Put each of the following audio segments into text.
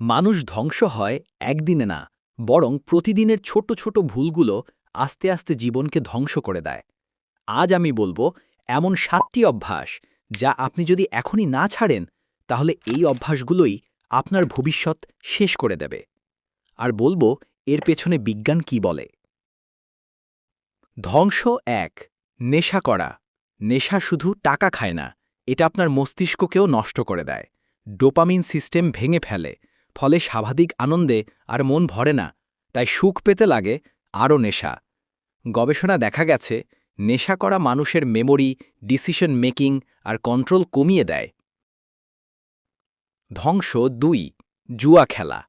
মানুষ ধ্বংস হয় একদিনে না, বরং প্রতিদিনের ছোট ছোট ভুলগুলো আস্তে আস্তে জীবনকে ধ্বংস করে দেয়। আজ আমি বলব, এমন সাতটি অভ্যাস যা আপনি যদি এখনই না ছাড়েন, তাহলে এই অভ্যাসগুলোই আপনার ভবিষ্যৎ শেষ করে দেবে। আর বলব, এর পেছনে বিজ্ঞান কি বলে? ধ্বংস এক, নেশা করা। নেশা শুধু টাকা খায় না, এটা আপনার মস্তিষ্ককেও নষ্ট করে দেয়। ডোপামিন সিস্টেম ভেঙে ফেলে। ফলে স্বাভাবিক আনন্দে আর মন ভরে না, তাই সুখ পেতে লাগে আরও নেশা। গবেষণা দেখা গেছে, নেশা করা মানুষের মেমোরি ডিসিশন মেকিং আর কন্ট্রোল কমিয়ে দেয়। ধ্বংস দুই, জুয়া খেলা।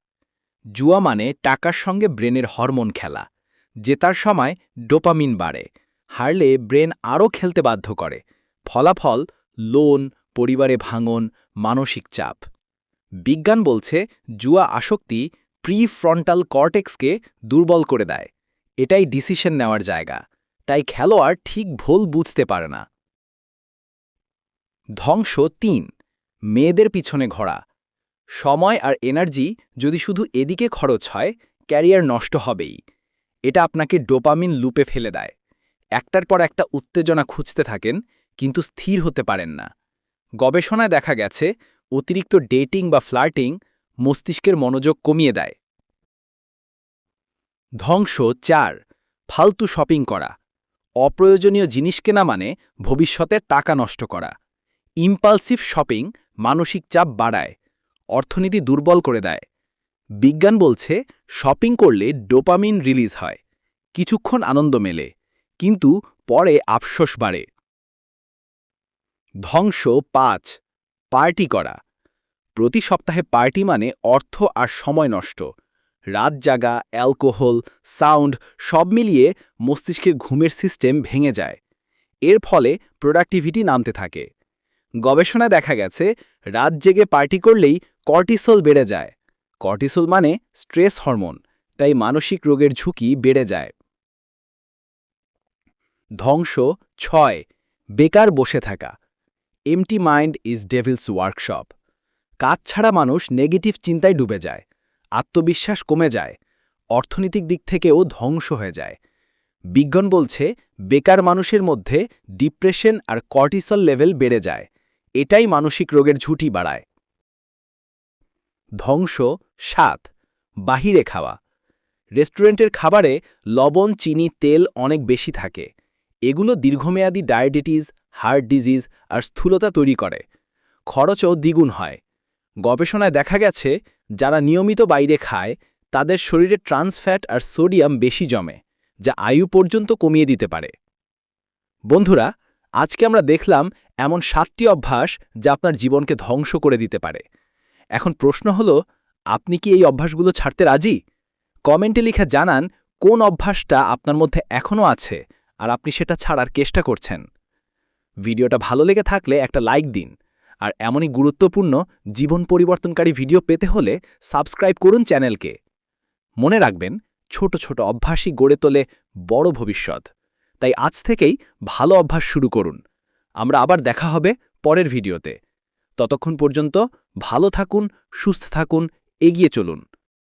জুয়া মানে টাকার সঙ্গে ব্রেনের হরমোন খেলা জেতার সময় ডোপামিন বাড়ে, হারলে ব্রেন আরও খেলতে বাধ্য করে। ফলাফল, লোন, পরিবারে ভাঙন, মানসিক চাপ। বিজ্ঞান বলছে জুয়া আসক্তি প্রি ফ্রন্টাল কর্টেক্সকে দুর্বল করে দেয়। এটাই ডিসিশন নেওয়ার জায়গা। তাই খেলোয়াড় ঠিক ভুল বুঝতে পারে না। ধ্বংস তিন, মেয়েদের পিছনে ঘোড়া সময় আর এনার্জি যদি শুধু এদিকে খরচ হয়, ক্যারিয়ার নষ্ট হবেই। এটা আপনাকে ডোপামিন লুপে ফেলে দেয়। একটার পর একটা উত্তেজনা খুঁজতে থাকেন, কিন্তু স্থির হতে পারেন না। গবেষণায় দেখা গেছে অতিরিক্ত ডেটিং বা ফ্লার্টিং মস্তিষ্কের মনোযোগ কমিয়ে দেয়। ধ্বংস চার, ফালতু শপিং করা। অপ্রয়োজনীয় জিনিস কেনা মানে ভবিষ্যতে টাকা নষ্ট করা। ইম্পালসিভ শপিং মানসিক চাপ বাড়ায়, অর্থনীতি দুর্বল করে দেয়। বিজ্ঞান বলছে শপিং করলে ডোপামিন রিলিজ হয়, কিছুক্ষণ আনন্দ মেলে, কিন্তু পরে আফসোস বাড়ে। ধ্বংস পাঁচ পার্টি করা। প্রতি সপ্তাহে পার্টি মানে অর্থ আর সময় নষ্ট। রাত জাগা, অ্যালকোহল, সাউন্ড সব মিলিয়ে মস্তিষ্কের ঘুমের সিস্টেম ভেঙে যায়। এর ফলে প্রোডাক্টিভিটি নামতে থাকে। গবেষণায় দেখা গেছে, রাত জেগে পার্টি করলেই কর্টিসোল বেড়ে যায়। কর্টিসোল মানে স্ট্রেস হরমোন, তাই মানসিক রোগের ঝুঁকি বেড়ে যায়। ধ্বংস, ছয়, বেকার বসে থাকা। Empty mind is devil's workshop কাজ ছাড়া মানুষ নেগেটিভ চিন্তায় ডুবে যায়, আত্মবিশ্বাস কমে যায়, অর্থনৈতিক দিক থেকেও ধ্বংস হয়ে যায়। বিজ্ঞান বলছে, বেকার মানুষের মধ্যে ডিপ্রেশন আর কর্টিসল লেভেল বেড়ে যায়, এটাই মানসিক রোগের ঝুঁটি বাড়ায়। ধ্বংস সাত বাহিরে খাওয়া। রেস্টুরেন্টের খাবারে লবণ, চিনি, তেল অনেক বেশি থাকে। এগুলো দীর্ঘমেয়াদী ডায়াবেটিস, হার্ট ডিজিজ আর স্থূলতা তৈরি করে। খরচও দ্বিগুণ হয়। গবেষণায় দেখা গেছে, যারা নিয়মিত বাইরে খায়, তাদের শরীরে ট্রান্সফ্যাট আর সোডিয়াম বেশি জমে, যা আয়ু পর্যন্ত কমিয়ে দিতে পারে। বন্ধুরা, আজকে আমরা দেখলাম এমন সাতটি অভ্যাস যা আপনার জীবনকে ধ্বংস করে দিতে পারে। এখন প্রশ্ন হল, আপনি কি এই অভ্যাসগুলো ছাড়তে রাজি? কমেন্টে লিখে জানান কোন অভ্যাসটা আপনার মধ্যে এখনও আছে আর আপনি সেটা ছাড়ার চেষ্টা করছেন। ভিডিওটা ভালো লেগে থাকলে একটা লাইক দিন। আর এমনই গুরুত্বপূর্ণ, জীবন পরিবর্তনকারী ভিডিও পেতে হলে সাবস্ক্রাইব করুন চ্যানেলকে। মনে রাখবেন, ছোট ছোট অভ্যাসই গড়ে তোলে বড় ভবিষ্যৎ। তাই আজ থেকেই ভালো অভ্যাস শুরু করুন। আমরা আবার দেখা হবে পরের ভিডিওতে। ততক্ষণ পর্যন্ত ভালো থাকুন, সুস্থ থাকুন, এগিয়ে চলুন।